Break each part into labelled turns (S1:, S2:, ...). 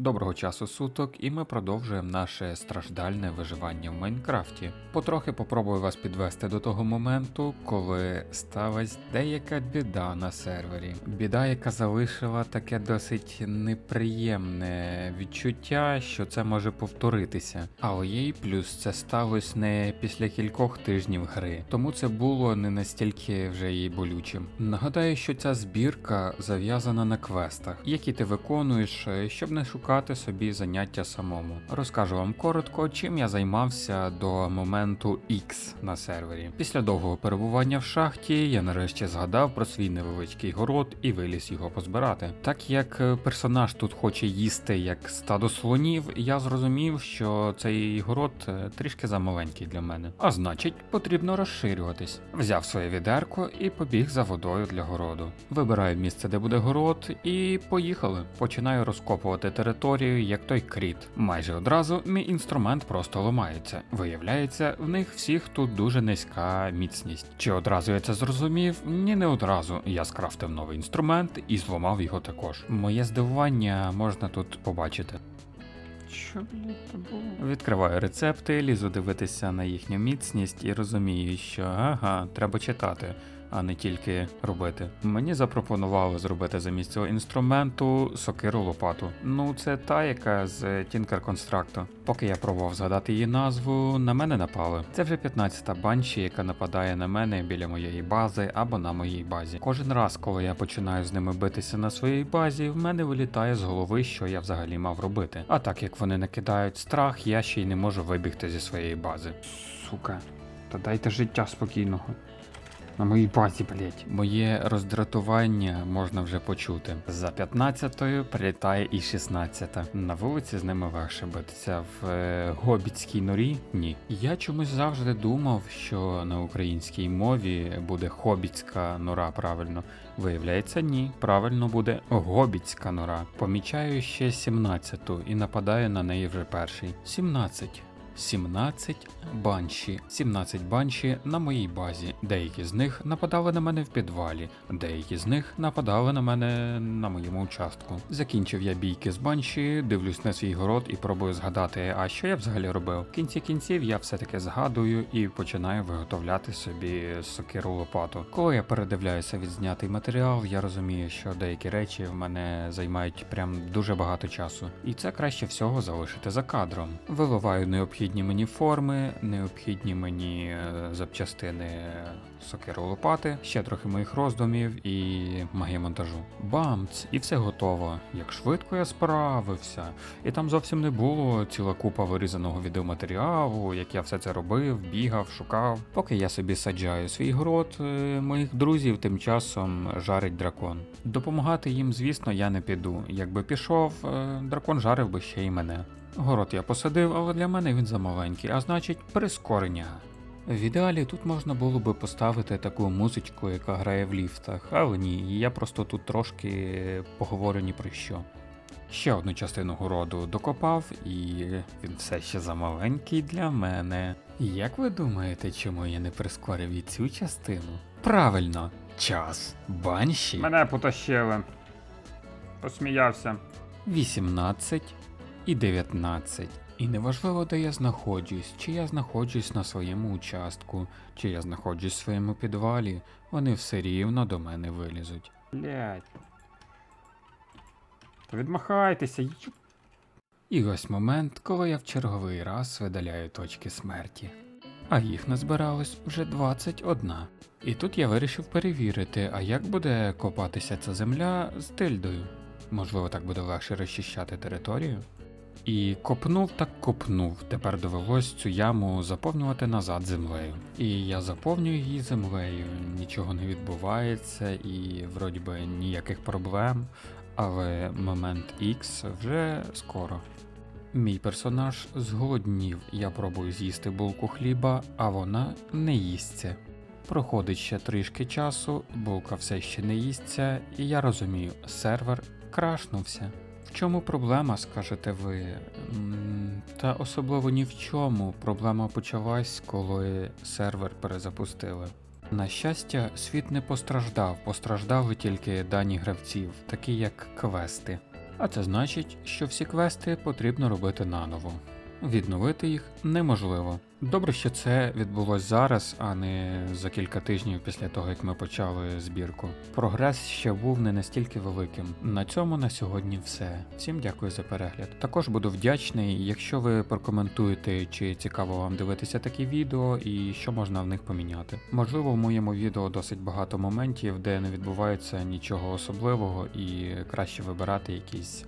S1: Доброго часу суток, і ми продовжуємо наше страждальне виживання в Майнкрафті. Потрохи попробую вас підвести до того моменту, коли сталася деяка біда на сервері. Біда, яка залишила таке досить неприємне відчуття, що це може повторитися. Але їй плюс це сталося не після кількох тижнів гри, тому це було не настільки вже їй болючим. Нагадаю, що ця збірка зав'язана на квестах, які ти виконуєш, щоб не шукати собі заняття самому. Розкажу вам коротко, чим я займався до моменту X на сервері. Після довгого перебування в шахті я нарешті згадав про свій невеличкий город і виліз його позбирати. Так як персонаж тут хоче їсти як стадо слонів, я зрозумів, що цей город е, трішки замаленький для мене. А значить, потрібно розширюватись. Взяв своє відерко і побіг за водою для городу. Вибираю місце, де буде город, і поїхали. Починаю розкопувати територію, як той кріт. Майже одразу мій інструмент просто ламається. Виявляється, в них всіх тут дуже низька міцність. Чи одразу я це зрозумів? Ні, не одразу. Я скрафтив новий інструмент і зламав його також. Моє здивування можна тут побачити. Що блядь, було? Відкриваю рецепти, лізу дивитися на їхню міцність і розумію, що ага, треба читати, а не тільки робити. Мені запропонували зробити замість цього інструменту сокиру лопату. Ну, це та, яка з Tinker Construct. Поки я пробував згадати її назву, на мене напали. Це вже 15-та банші, яка нападає на мене біля моєї бази або на моїй базі. Кожен раз, коли я починаю з ними битися на своїй базі, в мене вилітає з голови, що я взагалі мав робити. А так як вони накидають страх, я ще й не можу вибігти зі своєї бази. Сука, та дайте життя спокійного. На моїй базі, блять. Моє роздратування можна вже почути. За 15-ю прилітає і 16-та. На вулиці з ними легше битися. В е, гобітській норі ні. Я чомусь завжди думав, що на українській мові буде хобітська нора правильно. Виявляється, ні. Правильно буде гобітська нора. Помічаю ще 17-ту і нападаю на неї вже перший. 17. 17 банші. 17 банші на моїй базі. Деякі з них нападали на мене в підвалі, деякі з них нападали на мене на моєму участку. Закінчив я бійки з банші, дивлюсь на свій город і пробую згадати, а що я взагалі робив. В кінці кінців я все-таки згадую і починаю виготовляти собі сокиру лопату. Коли я передивляюся відзнятий матеріал, я розумію, що деякі речі в мене займають прям дуже багато часу, і це краще всього залишити за кадром. Виливаю необхідні мені форми, необхідні мені е, запчастини сокиру лопати, ще трохи моїх роздумів і магія монтажу. Бамц, і все готово. Як швидко я справився. І там зовсім не було ціла купа вирізаного відеоматеріалу, як я все це робив, бігав, шукав. Поки я собі саджаю свій город, е, моїх друзів тим часом жарить дракон. Допомагати їм, звісно, я не піду. Якби пішов, е, дракон жарив би ще й мене. Город я посадив, але для мене він замаленький, а значить прискорення. В ідеалі тут можна було би поставити таку музичку, яка грає в ліфтах, але ні, я просто тут трошки поговорю ні про що. Ще одну частину городу докопав, і він все ще замаленький для мене. Як ви думаєте, чому я не прискорив і цю частину? Правильно, час. Банші.
S2: Мене потащили. Посміявся.
S1: 18 і 19. І неважливо, де я знаходжусь, чи я знаходжусь на своєму участку, чи я знаходжусь в своєму підвалі, вони все рівно до мене вилізуть.
S2: Блять. Та відмахайтеся, ю...
S1: І ось момент, коли я в черговий раз видаляю точки смерті. А їх назбиралось вже 21. І тут я вирішив перевірити, а як буде копатися ця земля з тильдою. Можливо, так буде легше розчищати територію. І копнув так копнув. Тепер довелось цю яму заповнювати назад землею. І я заповнюю її землею, нічого не відбувається, і вроді би ніяких проблем. Але момент X вже скоро. Мій персонаж зголоднів, я пробую з'їсти булку хліба, а вона не їсться. Проходить ще трішки часу, булка все ще не їсться, і я розумію, сервер крашнувся. В чому проблема, скажете ви? Та особливо ні в чому. Проблема почалась, коли сервер перезапустили. На щастя, світ не постраждав, постраждали тільки дані гравців, такі як квести. А це значить, що всі квести потрібно робити наново. Відновити їх неможливо. Добре, що це відбулось зараз, а не за кілька тижнів після того, як ми почали збірку. Прогрес ще був не настільки великим. На цьому на сьогодні все. Всім дякую за перегляд. Також буду вдячний, якщо ви прокоментуєте, чи цікаво вам дивитися такі відео і що можна в них поміняти. Можливо, в моєму відео досить багато моментів, де не відбувається нічого особливого, і краще вибирати якісь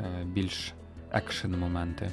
S1: е, більш екшен моменти.